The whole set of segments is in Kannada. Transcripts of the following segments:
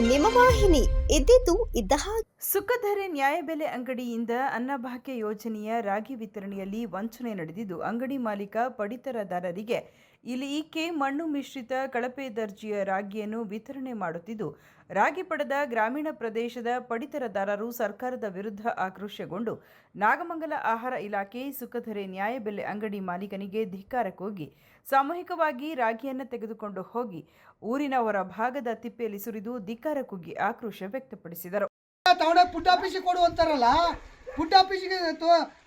ನಿಮ್ಮ ವಾಹಿನಿ ಇದ್ದಿದ್ದು ಇದ್ದ ಹಾಗೆ. ಸುಖಧರೆ ನ್ಯಾಯಬೆಲೆ ಅಂಗಡಿಯಿಂದ ಅನ್ನಭಾಗ್ಯ ಯೋಜನೆಯ ರಾಗಿ ವಿತರಣೆಯಲ್ಲಿ ವಂಚನೆ ನಡೆದಿದ್ದು, ಅಂಗಡಿ ಮಾಲೀಕ ಪಡಿತರದಾರರಿಗೆ ಇಲ್ಲಿ ಈಕೆ ಮಣ್ಣು ಮಿಶ್ರಿತ ಕಳಪೆ ದರ್ಜೆಯ ರಾಗಿಯನ್ನು ವಿತರಣೆ ಮಾಡುತ್ತಿದ್ದು, ರಾಗಿ ಪಡೆದ ಗ್ರಾಮೀಣ ಪ್ರದೇಶದ ಪಡಿತರದಾರರು ಸರ್ಕಾರದ ವಿರುದ್ಧ ಆಕ್ರೋಶಗೊಂಡು, ನಾಗಮಂಗಲ ಆಹಾರ ಇಲಾಖೆ ಸುಖಧರೆ ನ್ಯಾಯಬೆಲೆ ಅಂಗಡಿ ಮಾಲೀಕನಿಗೆ ಧಿಕ್ಕಾರ ಕೂಗಿ ಸಾಮೂಹಿಕವಾಗಿ ರಾಗಿಯನ್ನು ತೆಗೆದುಕೊಂಡು ಹೋಗಿ, ಊರಿನ ಹೊರ ಭಾಗದ ತಿಪ್ಪೆಯಲ್ಲಿ ಸುರಿದು ಧಿಕ್ಕಾರ ಕುಗ್ಗಿ ಆಕ್ರೋಶ ವ್ಯಕ್ತಪಡಿಸಿದರು. ತಗೊಂಡೋಗಿ ಪುಟ್ಟ ಕೊಡು ಅಂತಾರಲ್ಲ?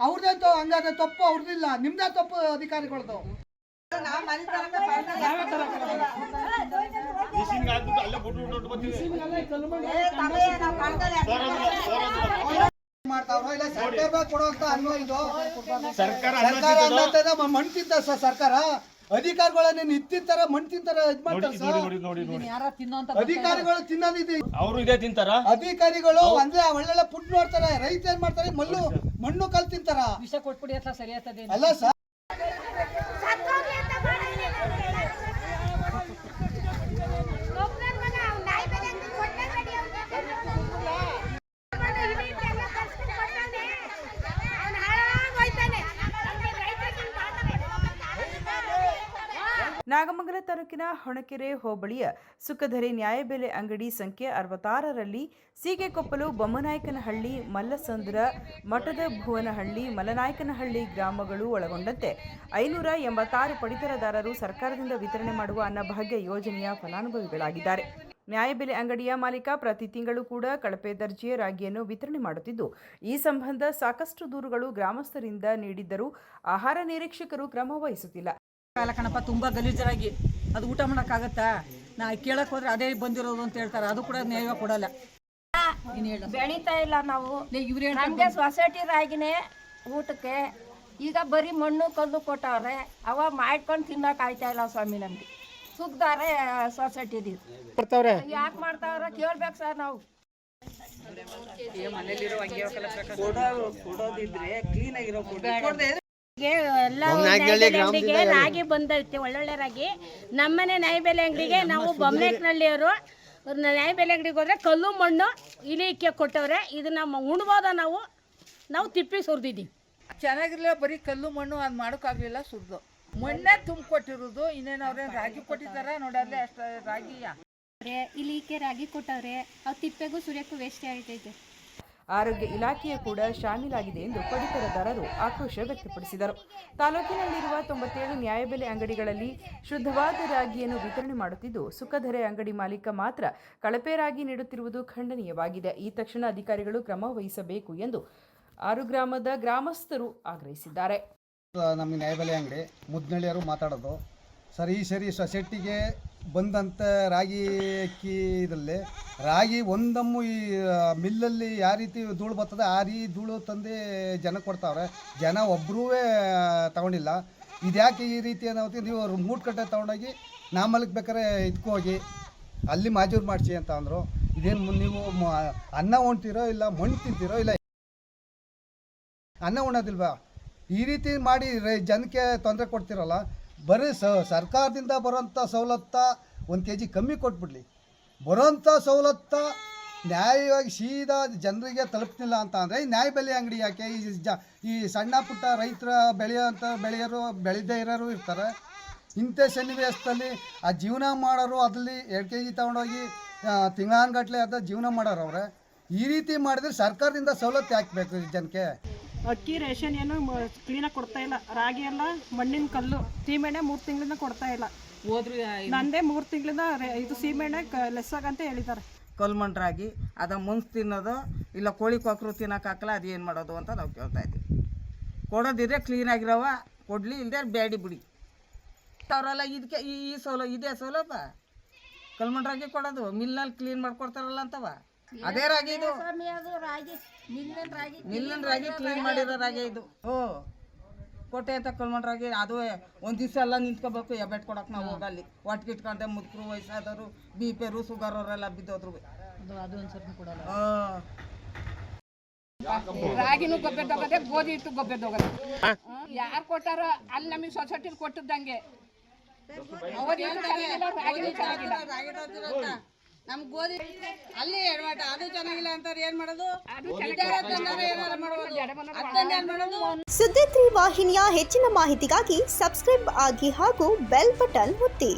ಅವ್ರದ್ದೇ ಹಂಗಾದ್ರೆ ತಪ್ಪು ಅವ್ರದ್ದಿಲ್ಲ ನಿಮ್ದೇ ತಪ್ಪು ಅಧಿಕಾರಿಗಳದು ಮಾಡ್ತಾವ್ರ ಇಲ್ಲ ಸರ್ಕಾರ ಕೊಡುವಂತ ಅನ್ನೋ ಇದು ಸರ್ಕಾರ ಅನ್ನದ ತಿಂತ ಸರ್ ಸರ್ಕಾರ ಅಧಿಕಾರಿಗಳನ್ನ ನಿಂತಿರ್ತಾರ ಮಣ್ ತಿಂತಾರ ಇದ್ ಮಾಡ್ತಾರ ಅಧಿಕಾರಿಗಳು ತಿನ್ನೋದಿದೆ ಅವರು ಇದೇ ತಿಂತಾರ? ಅಧಿಕಾರಿಗಳು ಅಂದ್ರೆ ಒಳ್ಳೊಳ್ಳೆ ಫುಡ್ ನೋಡ್ತಾರೆ ರೈತ ಏನ್ ಮಾಡ್ತಾರೆ? ಮಣ್ಣು ಮಣ್ಣು ಕಲ್ ತಿಂತಾರ? ವಿಷ ಕೊಟ್ಬಿಡಿ ಸರಿ ಆಗ್ತದೆ ಅಲ್ಲ ಸರ್. ನಾಗಮಂಗಲ ತಾಲೂಕಿನ ಹೊಣಕೆರೆ ಹೋಬಳಿಯ ಸುಖಧರೆ ನ್ಯಾಯಬೆಲೆ ಅಂಗಡಿ ಸಂಖ್ಯೆ ಅರವತ್ತಾರರಲ್ಲಿ ಸೀಗೆಕೊಪ್ಪಲು ಬೊಮ್ಮನಾಯಕನಹಳ್ಳಿ, ಮಲ್ಲಸಂದ್ರ, ಮಠದ ಭುವನಹಳ್ಳಿ, ಮಲನಾಯಕನಹಳ್ಳಿ ಗ್ರಾಮಗಳು ಒಳಗೊಂಡಂತೆ ಐನೂರ ಎಂಬತ್ತಾರು ಪಡಿತರದಾರರು ಸರ್ಕಾರದಿಂದ ವಿತರಣೆ ಮಾಡುವ ಅನ್ನಭಾಗ್ಯ ಯೋಜನೆಯ ಫಲಾನುಭವಿಗಳಾಗಿದ್ದಾರೆ. ನ್ಯಾಯಬೆಲೆ ಅಂಗಡಿಯ ಮಾಲೀಕ ಪ್ರತಿ ತಿಂಗಳು ಕೂಡ ಕಳಪೆ ದರ್ಜೆಯ ರಾಗಿಯನ್ನು ವಿತರಣೆ ಮಾಡುತ್ತಿದ್ದು, ಈ ಸಂಬಂಧ ಸಾಕಷ್ಟು ದೂರುಗಳು ಗ್ರಾಮಸ್ಥರಿಂದ ನೀಡಿದ್ದರೂ ಆಹಾರ ನಿರೀಕ್ಷಕರು ಕ್ರಮ ವಹಿಸುತ್ತಿಲ್ಲ. ಕಾಲ ಕಣಪ್ಪ ತುಂಬ ಗಲೀಜರಾಗಿ. ಅದು ಊಟ ಮಾಡೋಕ್ಕಾಗತ್ತಾ? ನಾ ಕೇಳಕ್ ಹೋದ್ರೆ ಅದೇ ಬಂದಿರೋದು ಅಂತ ಹೇಳ್ತಾರೆ. ಅದು ಕೂಡ ನ್ಯಾಯ ಕೊಡಲ್ಲ. ನೀನ್ ಹೇಳು. ಬೆಳೀತಾ ಇಲ್ಲ ನಾವು. ನಮಗೆ ಸೊಸೈಟಿ ರಾಗಿನೇ ಊಟಕ್ಕೆ ಈಗ ಬರೀ ಮಣ್ಣು ಕಲ್ಲು ಕೊಟ್ಟವ್ರೆ. ಅವ ಮಾಡ್ಕೊಂಡು ತಿನ್ನಕ್ ಆಯ್ತಾ ಇಲ್ಲ ಸ್ವಾಮಿ ನಮ್ಗೆ. ಸುಗ್ದಾರೆ ಸೊಸೈಟಿ ಯಾಕೆ ಮಾಡ್ತಾವ್ರ ಕೇಳ್ಬೇಕು ಸರ್ ನಾವು. ಎಲ್ಲ ನೈಬೇಲೆ ಅಂಗಡಿಗೆ ರಾಗಿ ಬಂದೈತೆ ಒಳ್ಳೊಳ್ಳೆ ರಾಗಿ ನಮ್ಮನೆ ನ್ಯಾಯಬೆಲೆ ಅಂಗಡಿಗೆ ನಾವು ಬೊಮ್ಮನೆಕ್ನಳ್ಳಿಯವರು ನ್ಯಾಯಬೆಲೆ ಅಂಗಡಿಗೆ ಹೋದ್ರೆ ಕಲ್ಲು ಮಣ್ಣು ಇಲಿಕ್ಕೆ ಕೊಟ್ಟವ್ರೆ. ಇದನ್ನ ನಮ್ಮ ಉಣ್ಬೋದ ನಾವು? ನಾವು ತಿಪ್ಪಿ ಸುರಿದಿದ್ದೀವಿ. ಚೆನ್ನಾಗಿರ್ಲಿಲ್ಲ ಬರೀ ಕಲ್ಲು ಮಣ್ಣು ಅದು ಮಾಡೋಕ್ಕಾಗಲಿಲ್ಲ ಸುರಿದು. ಮಣ್ಣೇ ತುಂಬಿಕೊಟ್ಟಿರೋದು ಇನ್ನೇನು ಅವ್ರೇನು ರಾಗಿ ಕೊಟ್ಟಿದ್ದಾರ ನೋಡಲ್ಲೇ ಅಷ್ಟು ರಾಗಿಯ? ಇಲಿಕ್ಕೆ ರಾಗಿ ಕೊಟ್ಟವ್ರೆ ಅವು ತಿಪ್ಪೆಗೂ ಸುರಿಯಕ್ಕೂ ವೇಸ್ಟ್ ಆಗ್ತೈತೆ ಆರೋಗ್ಯ ಇಲಾಖೆಯು ಕೂಡ ಶಾಮೀಲಾಗಿದೆ ಎಂದು ಪಡಿತರದಾರರು ಆಕ್ರೋಶ ವ್ಯಕ್ತಪಡಿಸಿದರು. ತಾಲೂಕಿನಲ್ಲಿರುವ ತೊಂಬತ್ತೇಳು ನ್ಯಾಯಬೆಲೆ ಅಂಗಡಿಗಳಲ್ಲಿ ಶುದ್ಧವಾದ ರಾಗಿಯನ್ನು ವಿತರಣೆ ಮಾಡುತ್ತಿದ್ದು, ಸುಖಧರೆ ಅಂಗಡಿ ಮಾಲೀಕ ಮಾತ್ರ ಕಳಪೆ ರಾಗಿ ನೀಡುತ್ತಿರುವುದು ಖಂಡನೀಯವಾಗಿದೆ. ಈ ತಕ್ಷಣ ಅಧಿಕಾರಿಗಳು ಕ್ರಮ ವಹಿಸಬೇಕು ಎಂದು ಆರು ಗ್ರಾಮದ ಗ್ರಾಮಸ್ಥರು ಆಗ್ರಹಿಸಿದ್ದಾರೆ. ನಮ್ಮ ನ್ಯಾಯಬೆಲೆ ಅಂಗಡಿ ಮುದ್ದಳಿಯರು ಮಾತಾಡೋದು. ಸರಿ ಸರಿ ಸೊಸೈಟಿಗೆ ಬಂದಂಥ ರಾಗಿ ಅಕ್ಕಿ ಇದರಲ್ಲಿ. ರಾಗಿ ಒಂದಮ್ಮು ಈ ಮಿಲ್ಲಲ್ಲಿ ಯಾವ ರೀತಿ ಧೂಳು ಬರ್ತದೆ ಆ ರೀ ಧೂಳು ತಂದು ಜನ ಕೊಡ್ತಾವ್ರೆ. ಜನ ಒಬ್ಬರೂ ತಗೊಂಡಿಲ್ಲ. ಇದ್ಯಾಕೆ ಈ ರೀತಿ ಏನಾಗುತ್ತೆ ನೀವು ಅವ್ರು ಮೂಟು ಕಟ್ಟೆ ತೊಗೊಂಡೋಗಿ ನಾ ಬೇಕಾದ್ರೆ ಹೋಗಿ. ಅಲ್ಲಿ ಮಾಜೂರು ಮಾಡಿಸಿ ಅಂತ ಅಂದರು. ಇದೇನು ನೀವು ಅನ್ನ ಉಣ್ತೀರೋ ಇಲ್ಲ ಮಣ್ಣು ತಿಂತೀರೋ ಇಲ್ಲ. ಅನ್ನ ಉಣ್ಣೋದಿಲ್ವಾ ಈ ರೀತಿ ಮಾಡಿ ಜನಕ್ಕೆ ತೊಂದರೆ ಕೊಡ್ತಿರಲ್ಲ. ಬರೀ ಸ, ಸರ್ಕಾರದಿಂದ ಬರೋಂಥ ಸವಲತ್ತ ಒಂದು ಕೆ ಜಿ ಕಮ್ಮಿ ಕೊಟ್ಬಿಡಲಿ. ಬರೋಂಥ ಸವಲತ್ತ ನ್ಯಾಯವಾಗಿ ಸೀದಾ ಜನರಿಗೆ ತಲುಪ್ತಿಲ್ಲ ಅಂತ ಅಂದರೆ ನ್ಯಾಯ ಬೆಲೆ ಅಂಗಡಿ ಯಾಕೆ? ಈ ಜ, ಈ ಸಣ್ಣ ಪುಟ್ಟ ರೈತರ ಬೆಳೆಯೋಂಥ ಬೆಳೆಯೋರು, ಬೆಳೆದೇ ಇರೋರು ಇರ್ತಾರೆ. ಇಂಥ ಸನ್ನಿವೇಶದಲ್ಲಿ ಆ ಜೀವನ ಮಾಡೋರು ಅದರಲ್ಲಿ ಎರಡು ಕೆ ಜಿ ತೊಗೊಂಡೋಗಿ ತಿಂಗಳಾನ್ಗಟ್ಟಲೆ ಅದ ಜೀವನ ಮಾಡೋರು ಅವರೇ ಈ ರೀತಿ ಮಾಡಿದ್ರೆ ಸರ್ಕಾರದಿಂದ ಸವಲತ್ತು ಹಾಕ್ಬೇಕು ಈ ಜನಕ್ಕೆ? ಅಕ್ಕಿ ರೇಷನ್ ಏನು ಕ್ಲೀನಾಗಿ ಕೊಡ್ತಾ ಇಲ್ಲ. ರಾಗಿ ಎಲ್ಲ ಮಣ್ಣಿನ ಕಲ್ಲು ಸೀಮೆಣ್ಣೆ ಮೂರು ತಿಂಗಳಿಂದ ಕೊಡ್ತಾ ಇಲ್ಲ. ಹೋದ್ರು ನಂದೇ ಮೂರು ತಿಂಗಳಿಂದ ಇದು ಸೀಮೆಣ್ಣೆ ಲೆಸ್ ಲೆಸ್ಸಾಗಂತ ಹೇಳಿದ್ದಾರೆ. ಕಲ್ಮಣ್ ರಾಗಿ ಅದ ಮುನ್ಸ್ ತಿನ್ನೋದು ಇಲ್ಲ ಕೋಳಿ ಕೊಕ್ಕರು ತಿನ್ನೋಕ್ಕಾಗಲ್ಲ ಅದು ಏನು ಮಾಡೋದು ಅಂತ ನಾವು ಕೇಳ್ತಾ ಇದ್ದೀವಿ. ಕೊಡೋದಿದ್ರೆ ಕ್ಲೀನಾಗಿರವ ಕೊಡಲಿ ಇಲ್ಲದೆ ಬೇಡಿ ಬಿಡಿ. ಅವರೆಲ್ಲ ಇದಕ್ಕೆ ಈ ಸೌಲಭ್ಯ ಸೌಲ ಇದೇ ಸೌಲಭ್ಯ? ಕಲ್ಮಣ್ ರಾಗಿ ಕೊಡೋದು ಮಿಲ್ನಲ್ಲಿ ಕ್ಲೀನ್ ಮಾಡ್ಕೊಡ್ತಾರಲ್ಲ ಅಂತವ? ಅದೇ ರಾಗಿ ಇದು. ಸ್ವಾಮಿ ಅದು ರಾಗಿ. ನಿನ್ನ ರಾಗಿ ರಾಗಿ ಕ್ಲೀನ್ ಮಾಡಿರೋ ರಾಗಿ ಇದು. ಓ ಕೋಟೆ ಅಂತ ಕಲ್ಮಣ್ ರಾಗಿ ಅದು ಒಂದು ದಿವಸ ಎಲ್ಲ ನಿಂತ್ಕೋಬೇಕು ಎಬೆಟ್ ಕೊಡಕ್ಕೆ ನಾವು ಹೋಗಲ್ಲಿ. ಒಟ್ಟಿಗೆ ಇಟ್ಕೊಂಡೆ ಮುದುಕರು ವಯಸ್ಸಾದವರು ಬಿ ಪಿರು ಶುಗರ್ ಅವರೆಲ್ಲ ಬಿದ್ದೋದ್ರು. ರಾಗಿನೂ ಗೊಬ್ಬರ ತಗೋದೆ ಗೋಧಿ ಇಟ್ಟು ಹಿಟ್ಟು ಗೊಬ್ಬೆದೋಗದೆ ಯಾರು ಕೊಟ್ಟಾರೋ ಅಲ್ಲಿ ನಮಗೆ ಸೊಸೈಟಿ ಕೊಟ್ಟಿದ್ದಂಗೆ. ಅವ್ರು ಏನು ಚೆನ್ನಾಗಿಲ್ಲ, ರಾಗಿನೂ ಚೆನ್ನಾಗಿಲ್ಲ. ನಮ್ಗೆ ಗೋಧಿ ಅಲ್ಲಿ ಎಡವಾಟ ಅದು ಚೆನ್ನಾಗಿಲ್ಲ ಅಂತಾರೆ ಏನ್ ಮಾಡೋದು? ಸುದ್ದಿ ತ್ರೀ ವಾಹಿನಿಯ ಹೆಚ್ಚಿನ ಮಾಹಿತಿಗಾಗಿ ಸಬ್ಸ್ಕ್ರೈಬ್ ಆಗಿ ಹಾಗೂ ಬೆಲ್ ಬಟನ್ ಒತ್ತಿ.